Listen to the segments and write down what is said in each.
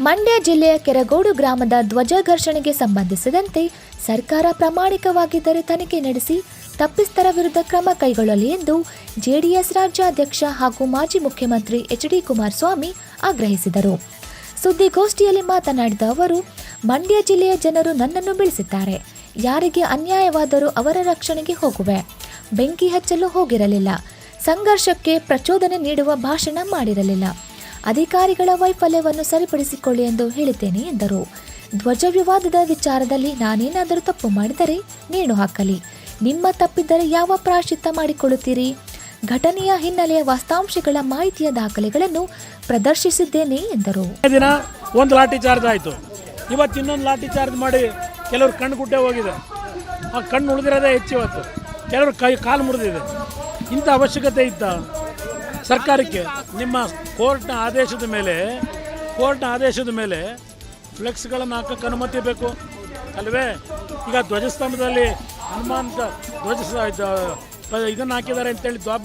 ಮಂಡ್ಯ ಜಿಲ್ಲೆಯ ಕೆರಗೋಡು ಗ್ರಾಮದ ಧ್ವಜ ಘರ್ಷಣೆಗೆ ಸಂಬಂಧಿಸಿದಂತೆ ಸರ್ಕಾರ ಪ್ರಾಮಾಣಿಕವಾಗಿದ್ದರೆ ತನಿಖೆ ನಡೆಸಿ ತಪ್ಪಿಸ್ತರ ವಿರುದ್ಧ ಕ್ರಮ ಕೈಗೊಳ್ಳಲಿ ಎಂದು ಜೆಡಿಎಸ್ ರಾಜ್ಯಾಧ್ಯಕ್ಷ ಹಾಗೂ ಮಾಜಿ ಮುಖ್ಯಮಂತ್ರಿ ಎಚ್ ಡಿ ಕುಮಾರಸ್ವಾಮಿ ಆಗ್ರಹಿಸಿದರು. ಸುದ್ದಿಗೋಷ್ಠಿಯಲ್ಲಿ ಮಾತನಾಡಿದ ಅವರು, ಮಂಡ್ಯ ಜಿಲ್ಲೆಯ ಜನರು ನನ್ನನ್ನು ಬೆಳೆಸಿದ್ದಾರೆ. ಯಾರಿಗೆ ಅನ್ಯಾಯವಾದರೂ ಅವರ ರಕ್ಷಣೆಗೆ ಹೋಗುವೆ. ಬೆಂಕಿ ಹಚ್ಚಲು ಹೋಗಿರಲಿಲ್ಲ. ಸಂಘರ್ಷಕ್ಕೆ ಪ್ರಚೋದನೆ ನೀಡುವ ಭಾಷಣ ಮಾಡಿರಲಿಲ್ಲ. ಅಧಿಕಾರಿಗಳ ವೈಫಲ್ಯವನ್ನು ಸರಿಪಡಿಸಿಕೊಳ್ಳಿ ಎಂದು ಹೇಳಿದ್ದೇನೆ ಎಂದರು. ಧ್ವಜ ವಿವಾದದ ವಿಚಾರದಲ್ಲಿ ನಾನೇನಾದರೂ ತಪ್ಪು ಮಾಡಿದರೆ ನೇಣು ಹಾಕಲಿ. ನಿಮ್ಮ ತಪ್ಪಿದ್ದರೆ ಯಾವ ಪ್ರಾಶ್ಚಿತ್ತ ಮಾಡಿಕೊಳ್ಳುತ್ತೀರಿ? ಘಟನೆಯ ಹಿನ್ನೆಲೆಯ ವಾಸ್ತಾಂಶಗಳ ಮಾಹಿತಿಯ ದಾಖಲೆಗಳನ್ನು ಪ್ರದರ್ಶಿಸಿದ್ದೇನೆ ಎಂದರು. ದಿನ ಒಂದು ಲಾಠಿ ಚಾರ್ಜ್ ಆಯಿತು. ಇವತ್ತು ಇನ್ನೊಂದು ಲಾಠಿ ಚಾರ್ಜ್ ಮಾಡಿ ಕೆಲವರು ಕಣ್ಣು ಗುಡ್ಡೆ ಹೋಗಿದೆ. ಆ ಕಣ್ಣು ಉಳಿದಿರೋದೇ ಹೆಚ್ಚು ಇವತ್ತು ಕೆಲವರು ಕೈ ಕಾಲು ಮುರಿದಿದೆ. ಇಂಥ ಅವಶ್ಯಕತೆ ಇತ್ತ? ಸರ್ಕಾರಕ್ಕೆ ನಿಮ್ಮ ಕೋರ್ಟ್ನ ಆದೇಶದ ಮೇಲೆ, ಕೋರ್ಟ್ನ ಆದೇಶದ ಮೇಲೆ ಫ್ಲೆಕ್ಸ್ಗಳನ್ನು ಹಾಕಕ್ಕೆ ಅನುಮತಿ ಬೇಕು, ಅಲ್ವೇ? ಈಗ ಧ್ವಜಸ್ತಂಭದಲ್ಲಿ ಹನುಮಾನ್ ಧ್ವಜ ಇದನ್ನು ಹಾಕಿದ್ದಾರೆ ಅಂತೇಳಿ ದ್ವಾಬ,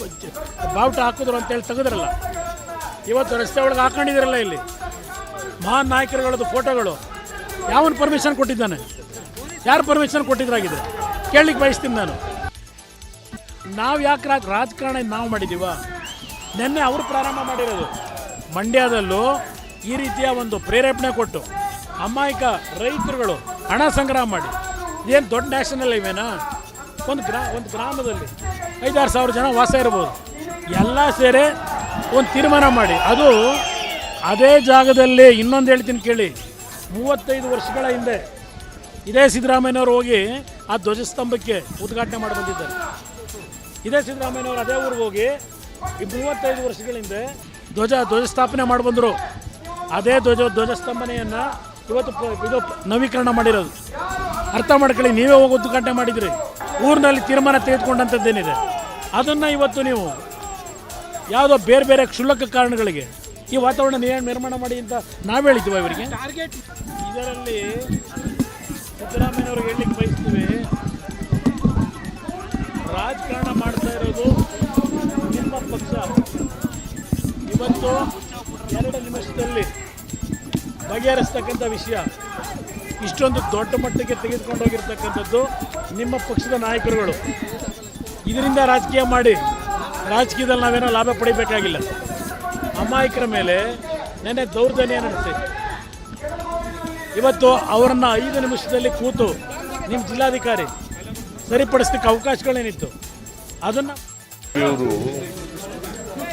ಬಾವುಟ ಹಾಕಿದ್ರು ಅಂತೇಳಿ ತೆಗೆದ್ರಲ್ಲ, ಇವತ್ತು ರಸ್ತೆ ಒಳಗೆ ಹಾಕೊಂಡಿದ್ದೀರಲ್ಲ ಇಲ್ಲಿ? ಮಹಾನ್ ನಾಯಕರುಗಳದ್ದು ಫೋಟೋಗಳು. ಯಾವನ ಪರ್ಮಿಷನ್ ಕೊಟ್ಟಿದ್ದಾನೆ? ಯಾರು ಪರ್ಮಿಷನ್ ಕೊಟ್ಟಿದ್ರಾಗಿದೆ ಕೇಳಲಿಕ್ಕೆ ಬಯಸ್ತೀನಿ ನಾನು. ನಾವು ಯಾಕೆ ರಾಜ, ರಾಜಕಾರಣ ನಾವು ಮಾಡಿದ್ದೀವ ನಿನ್ನೆ ಅವರು ಪ್ರಾರಂಭ ಮಾಡಿರೋದು. ಮಂಡ್ಯದಲ್ಲೂ ಈ ರೀತಿಯ ಒಂದು ಪ್ರೇರೇಪಣೆ ಕೊಟ್ಟು ಅಮಾಯಕ ರೈತರುಗಳು ಹಣ ಸಂಗ್ರಹ ಮಾಡಿ. ಏನು ದೊಡ್ಡ ನ್ಯಾಷನಲ್ ಹೈವೇನಾ? ಒಂದು ಗ್ರಾ, ಒಂದು ಗ್ರಾಮದಲ್ಲಿ ಐದಾರು ಸಾವಿರ ಜನ ವಾಸ ಇರ್ಬೋದು. ಎಲ್ಲ ಸೇರಿ ಒಂದು ತೀರ್ಮಾನ ಮಾಡಿ. ಅದು ಅದೇ ಜಾಗದಲ್ಲಿ ಇನ್ನೊಂದು ಹೇಳ್ತೀನಿ ಕೇಳಿ. ಮೂವತ್ತೈದು ವರ್ಷಗಳ ಹಿಂದೆ ಇದೇ ಸಿದ್ದರಾಮಯ್ಯನವರು ಹೋಗಿ ಆ ಧ್ವಜಸ್ತಂಭಕ್ಕೆ ಉದ್ಘಾಟನೆ ಮಾಡಿ ಬಂದಿದ್ದಾರೆ. ಇದೇ ಸಿದ್ದರಾಮಯ್ಯನವರು ಅದೇ ಊರಿಗೆ ಹೋಗಿ ಈ ಮೂವತ್ತೈದು ವರ್ಷಗಳ ಹಿಂದೆ ಧ್ವಜ ಧ್ವಜಸ್ಥಾಪನೆ ಮಾಡಿ ಬಂದರು ಅದೇ ಧ್ವಜ ಧ್ವಜಸ್ತಂಭನೆಯನ್ನು ಇವತ್ತು ಇದು ನವೀಕರಣ ಮಾಡಿರೋದು. ಅರ್ಥ ಮಾಡ್ಕೊಳ್ಳಿ ನೀವೇ ಹೋಗಿ ಉದ್ಘಾಟನೆ ಮಾಡಿದ್ರಿ. ಊರಿನಲ್ಲಿ ತೀರ್ಮಾನ ತೆಗೆದುಕೊಂಡಂಥದ್ದೇನಿದೆ? ಅದನ್ನು ಇವತ್ತು ನೀವು ಯಾವುದೋ ಬೇರೆ ಬೇರೆ ಕ್ಷುಲ್ಲಕ ಕಾರಣಗಳಿಗೆ ಈ ವಾತಾವರಣ ನಿರ್ಮಾಣ ಮಾಡಿ ಅಂತ ನಾವು ಹೇಳಿದ್ವಿ ಇವರಿಗೆ. ಇದರಲ್ಲಿ ಸಿದ್ದರಾಮಯ್ಯವ್ರಿಗೆ ಹೇಳಲಿಕ್ಕೆ ಬಯಸ್ತೀವಿ. ಇವತ್ತು ಎರಡು ನಿಮಿಷದಲ್ಲಿ ಬಗೆಹರಿಸ್ತಕ್ಕಂಥ ವಿಷಯ, ಇಷ್ಟೊಂದು ದೊಡ್ಡ ಮಟ್ಟಕ್ಕೆ ತೆಗೆದುಕೊಂಡೋಗಿರ್ತಕ್ಕಂಥದ್ದು ನಿಮ್ಮ ಪಕ್ಷದ ನಾಯಕರುಗಳು. ಇದರಿಂದ ರಾಜಕೀಯ ಮಾಡಿ, ರಾಜಕೀಯದಲ್ಲಿ ನಾವೇನೋ ಲಾಭ ಪಡಿಬೇಕಾಗಿಲ್ಲ. ಅಮಾಯಕರ ಮೇಲೆ ನೆನ್ನೆ ದೌರ್ಜನ್ಯ ನಡೆಸಿ. ಇವತ್ತು ಅವರನ್ನು ಐದು ನಿಮಿಷದಲ್ಲಿ ಕೂತು ನಿಮ್ಮ ಜಿಲ್ಲಾಧಿಕಾರಿ ಸರಿಪಡಿಸ್ಲಿಕ್ಕೆ ಅವಕಾಶಗಳೇನಿತ್ತು? ಅದನ್ನು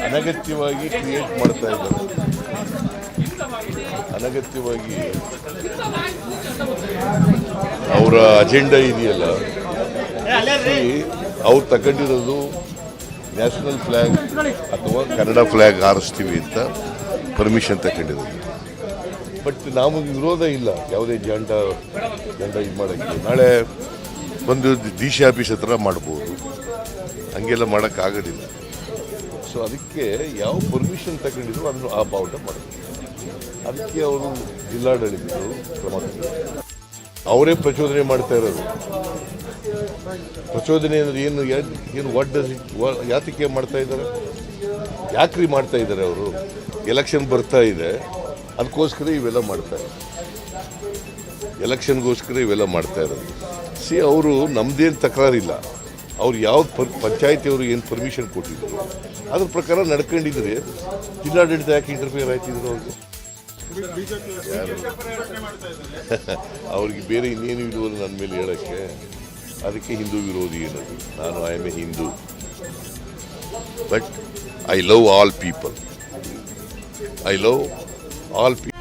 ಅನಗತ್ಯವಾಗಿ ಕ್ರಿಯೇಟ್ ಮಾಡ್ತಾ ಇದ್ದಾರೆ. ಅನಗತ್ಯವಾಗಿ ಅವರ ಅಜೆಂಡಾ ಇದೆಯಲ್ಲ? ಅವ್ರು ತಗೊಂಡಿರೋದು ನ್ಯಾಷನಲ್ ಫ್ಲ್ಯಾಗ್ ಅಥವಾ ಕನ್ನಡ ಫ್ಲ್ಯಾಗ್ ಹಾರಿಸ್ತೀವಿ ಅಂತ ಪರ್ಮಿಷನ್ ತಗೊಂಡಿರೋದು. ಬಟ್ ನಮಗೆ ವಿರೋಧ ಇಲ್ಲ, ಯಾವುದೇ ಜಂಡ ಜಂಡ ಇದು ಮಾಡೋಕ್ಕೆ. ನಾಳೆ ಒಂದು ಡಿ ಸಿ ಆಫೀಸ್ ಹತ್ರ ಮಾಡ್ಬೋದು. ಹಂಗೆಲ್ಲ ಮಾಡೋಕ್ಕಾಗೋದಿಲ್ಲ. ಸೊ ಅದಕ್ಕೆ ಯಾವ ಪರ್ಮಿಷನ್ ತಗೊಂಡಿದ್ರು ಅದನ್ನು ಆ ಬಾವುಟ ಮಾಡಿದ್ರು. ಅದಕ್ಕೆ ಅವರು ಜಿಲ್ಲಾಡಳಿತರು ಕ್ರಮ ಅವರೇ ಪ್ರಚೋದನೆ ಮಾಡ್ತಾ ಇರೋದು. ಪ್ರಚೋದನೆ ಅಂದ್ರೆ ಏನು ಏನು ವಾಟ್ ಡಸ್ ಇಟ್ ಯಾತಕ್ಕೆ ಮಾಡ್ತಾ ಇದ್ದಾರೆ? ಯಾಕ್ರಿ ಮಾಡ್ತಾ ಇದ್ದಾರೆ ಅವರು? ಎಲೆಕ್ಷನ್ ಬರ್ತಾ ಇದೆ. ಅದಕ್ಕೋಸ್ಕರ ಇವೆಲ್ಲ ಮಾಡ್ತಾರೆ ಎಲೆಕ್ಷನ್ಗೋಸ್ಕರ ಇವೆಲ್ಲ ಮಾಡ್ತಾ ಇರೋದು. ಸಿ ಅವರು ನಮ್ದೇನು ತಕರಾರಿಲ್ಲ. ಅವ್ರು ಯಾವ್ದು ಪರ್ ಪಂಚಾಯತಿಯವರು ಏನು ಪರ್ಮಿಷನ್ ಕೊಟ್ಟಿದ್ರು? ಅದ್ರ ಪ್ರಕಾರ ನಡ್ಕೊಂಡಿದ್ರೆ ಜಿಲ್ಲಾಡಳಿತ ಯಾಕೆ ಇಂಟರ್ಫಿಯರ್ ಆಯ್ತಿದ್ರು ಅವ್ರಿಗೆ ಯಾರು? ಅವ್ರಿಗೆ ಬೇರೆ ಇನ್ನೇನು ಇಲ್ಲವಲ್ಲ ನನ್ನ ಮೇಲೆ ಹೇಳೋಕ್ಕೆ ಅದಕ್ಕೆ ಹಿಂದೂ ವಿರೋಧಿ ಏನದು? ನಾನು I am a Hindu. But I love all people I love all people